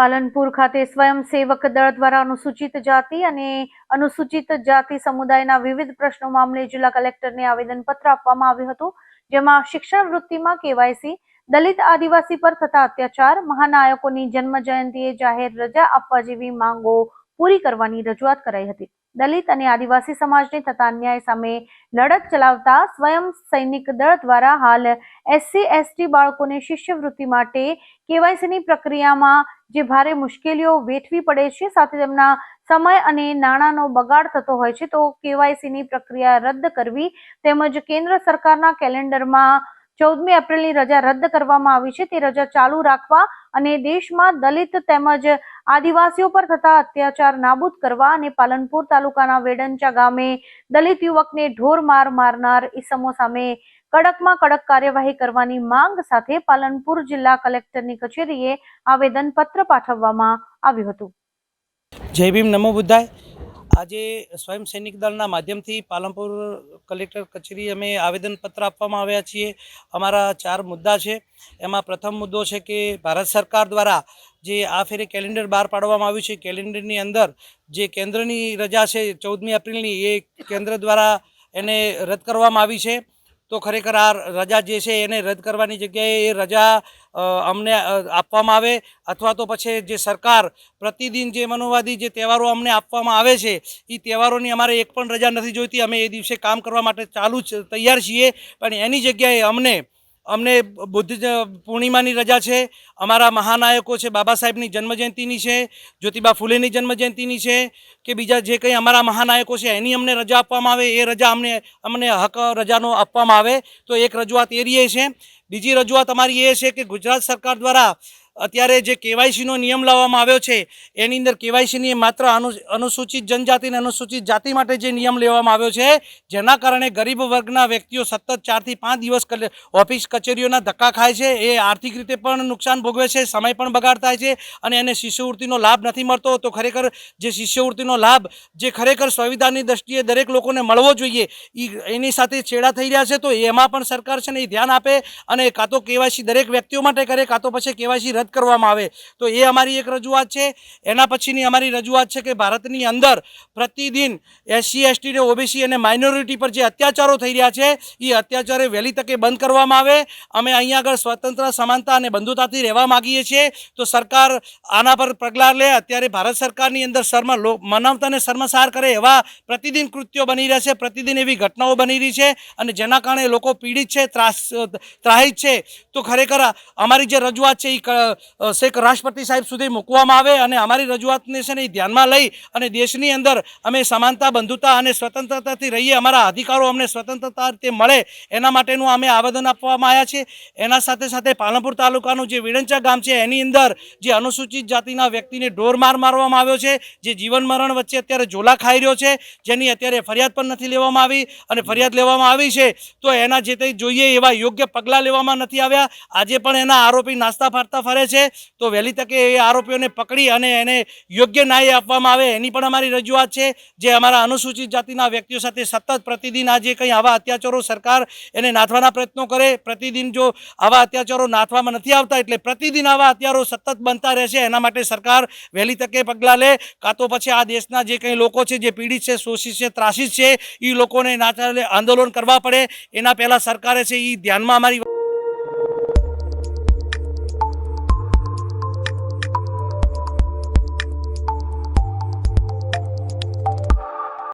પાલનપુર ખાતે સ્વયંસેવક દળ દ્વારા અનુસૂચિત જાતિ અને અનુસૂચિત જાતિ સમુદાયના વિવિધ પ્રશ્નો મામલે જિલ્લા કલેક્ટરને આવેદનપત્ર આપવામાં આવ્યું હતું, જેમાં શિક્ષણ વૃત્તિમાં કેવાયસી, દલિત આદિવાસી પર થતા અત્યાચાર, મહાનાયકોની જન્મ જયંતિએ જાહેર રજા આપવા જેવી માંગો પૂરી કરવાની રજૂઆત કરાઈ હતી. દલિત અને આદિવાસી સમાજને થતા અન્યાય સામે લડત ચલાવતા સ્વયં સૈનિક દળ દ્વારા હાલ એસસી, એસટી બાળકોને શિષ્યવૃત્તિ માટે કેવાયસીની પ્રક્રિયામાં જે ભારે મુશ્કેલીઓ વેઠવી પડે છે, સાથે તેમના સમય અને નાણાંનો બગાડ થતો હોય છે, તો કેવાયસીની પ્રક્રિયા રદ કરવી તેમજ કેન્દ્ર સરકારના કેલેન્ડરમાં ચૌદમી એપ્રિલની રજા રદ કરવામાં આવી છે. તે રજા ચાલુ રાખવા અને દેશમાં દલિત તેમજ આદિવાસીઓ પર થતા અત્યાચાર નાબૂદ કરવા અને પાલનપુર તાલુકાના વેડંચા ગામે દલિત યુવકને ઢોર માર મારનાર ઈસમો સામે કડકમાં કડક કાર્યવાહી કરવાની માંગ સાથે પાલનપુર જિલ્લા કલેક્ટરની કચેરીએ આવેદનપત્ર પાઠવવામાં આવ્યું હતું. જય ભીમ નમો બુદ્ધાય. આજે સ્વયં સૈનિક દળના માધ્યમથી પાલનપુર કલેક્ટર કચેરી અમે આવેદનપત્ર આપવામાં આવ્યા છીએ. અમારા ચાર મુદ્દા છે. એમાં પ્રથમ મુદ્દો છે કે ભારત સરકાર દ્વારા જે આ ફેરે કેલેન્ડર બહાર પાડવામાં આવ્યું છે, કેલેન્ડરની અંદર જે કેન્દ્રની રજા છે ચૌદમી એપ્રિલની, એ કેન્દ્ર દ્વારા એને રદ કરવામાં આવી છે. તો ખરેખર આ રજા જે છે એને રદ કરવાની જગ્યાએ એ રજા અમને આપવામાં આવે અથવા તો પછી જે સરકાર પ્રતિદિન જે મનોવાદી જે તહેવારો અમને આપવામાં આવે છે એ તહેવારોની અમારે એક પણ રજા નથી જોઈતી. અમે એ દિવસે કામ કરવા માટે ચાલુ જ તૈયાર છીએ. પણ એની જગ્યાએ અમને અમને બુદ્ધ પૂર્ણિમાની રજા છે. અમારા મહાનાયકો છે, બાબા સાહેબની જન્મજયંતિની છે, જ્યોતિબા ફૂલેની જન્મજયંતિની છે, કે બીજા જે કંઈ અમારા મહાનાયકો છે, એની અમને રજા આપવામાં આવે, એ રજા અમને અમને હક રજાનો આપવામાં આવે. તો એક રજૂઆત એ રહી છે. બીજી રજૂઆત અમારી એ છે કે ગુજરાત સરકાર દ્વારા અત્યારે જે કેવાયસીનો નિયમ લાવવામાં આવ્યો છે, એની અંદર કેવાયસીની માત્ર અનુ, અનુસૂચિત જનજાતિ અને અનુસૂચિત જાતિ માટે જે નિયમ લેવામાં આવ્યો છે, જેના કારણે ગરીબ વર્ગના વ્યક્તિઓ સતત ચારથી પાંચ દિવસ ઓફિસ કચેરીઓના ધક્કા ખાય છે, એ આર્થિક રીતે પણ નુકસાન ભોગવે છે, સમય પણ બગાડ થાય છે અને એને શિષ્યવૃત્તિનો લાભ નથી મળતો, તો ખરેખર જે શિષ્યવૃત્તિનો લાભ, જે ખરેખર સંવિધાનની દ્રષ્ટિએ દરેક લોકોને મળવો જોઈએ એની સાથે છેડા થઈ રહ્યા છે, તો એમાં પણ સરકાર છે ને એ ધ્યાન આપે અને કાં તો કેવાયસી દરેક વ્યક્તિઓ માટે કરે, કાં તો પછી કેવાયસી રદ કરવામાં આવે તો એ અમારી એક રજૂઆત છે. એના પછીની અમારી રજૂઆત છે કે ભારતની અંદર પ્રતિદિન એસસી, એસટી ને ઓબીસી અને માઇનોરિટી પર જે અત્યાચારો થઈ રહ્યા છે, એ અત્યાચારે વહેલી તકે બંધ કરવામાં આવે. અમે અહીંયા આગળ સ્વતંત્ર, સમાનતા અને બંધુતાથી રહેવા માગીએ છીએ. તો સરકાર આના પર પગલાં લે. અત્યારે ભારત સરકારની અંદર શર્મ મનાવતાને શર્મસાર કરે એવા પ્રતિદિન કૃત્યો બની રહ્યા છે, પ્રતિદિન એવી ઘટનાઓ બની રહી છે અને જેના કારણે લોકો પીડિત છે, ત્રાસ, ત્રાહિત છે. તો ખરેખર અમારી જે રજૂઆત છે એ શેખ રાષ્ટ્રપતિ સાહેબ સુધી મૂકવામાં આવે અને અમારી રજૂઆતને છે ને એ ધ્યાનમાં લઈ અને દેશની અંદર અમે સમાનતા, બંધુતા અને સ્વતંત્રતાથી રહીએ, અમારા અધિકારો અમને સ્વતંત્રતા રીતે મળે એના માટેનું અમે આવેદન આપવામાં આવ્યા છે. એના સાથે સાથે પાલનપુર તાલુકાનું જે વિડંચા ગામ છે, એની અંદર જે અનુસૂચિત જાતિના વ્યક્તિને ઢોર માર મારવામાં આવ્યો છે, જે જીવન મરણ વચ્ચે અત્યારે ઝોલા ખાઈ રહ્યો છે, જેની અત્યારે ફરિયાદ પણ નથી લેવામાં આવી અને ફરિયાદ લેવામાં આવી છે, તો એના જે તે જોઈએ એવા યોગ્ય પગલાં લેવામાં નથી આવ્યા. આજે પણ એના આરોપી નાસ્તા ફરતા ફરે છે, તો વહેલી તકે એ આરોપીઓને પકડી અને એને યોગ્ય ન્યાય આપવામાં આવે એની પણ અમારી રજૂઆત છે. જે અમારા અનુસૂચિત જાતિના વ્યક્તિઓ સાથે સતત પ્રતિદિન આજે કંઈ આવા અત્યાચારો સરકાર એને નાથવાના પ્રયત્નો કરે, પ્રતિદિન જો આવા અત્યાચારો નાથવામાં નથી આવતા એટલે પ્રતિદિન આવા અત્યારો સતત બનતા રહેશે એના માટે સરકાર વહેલી તકે પગલાં લે. કાં તો પછી આ દેશના જે કંઈ લોકો છે, જે પીડિત છે, શોષિત છે, ત્રાસિત છે એ લોકોને નાથા આંદોલન કરવા પડે. એના પહેલાં સરકારે છે એ ધ્યાનમાં અમારી